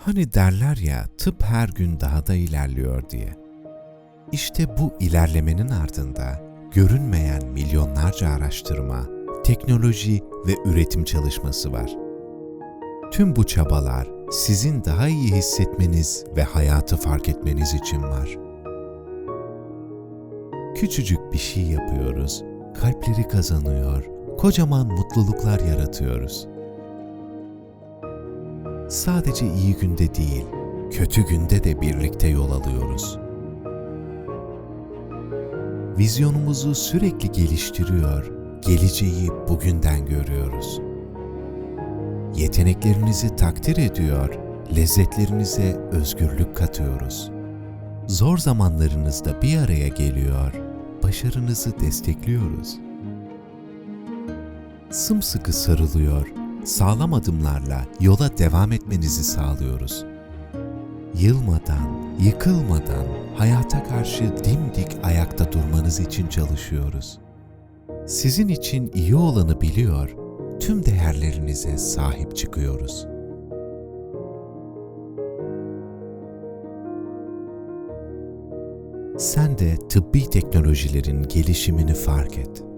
Hani derler ya tıp her gün daha da ilerliyor diye. İşte bu ilerlemenin ardında görünmeyen milyonlarca araştırma, teknoloji ve üretim çalışması var. Tüm bu çabalar sizin daha iyi hissetmeniz ve hayatı fark etmeniz için var. Küçücük bir şey yapıyoruz, kalpleri kazanıyor, kocaman mutluluklar yaratıyoruz. Sadece iyi günde değil, kötü günde de birlikte yol alıyoruz. Vizyonumuzu sürekli geliştiriyor, geleceği bugünden görüyoruz. Yeteneklerinizi takdir ediyor, lezzetlerinize özgürlük katıyoruz. Zor zamanlarınızda bir araya geliyor, başarınızı destekliyoruz. Sımsıkı sarılıyor, sağlam adımlarla yola devam etmenizi sağlıyoruz. Yılmadan, yıkılmadan hayata karşı dimdik ayakta durmanız için çalışıyoruz. Sizin için iyi olanı biliyor, tüm değerlerinize sahip çıkıyoruz. Sen de tıbbi teknolojilerin gelişimini fark et.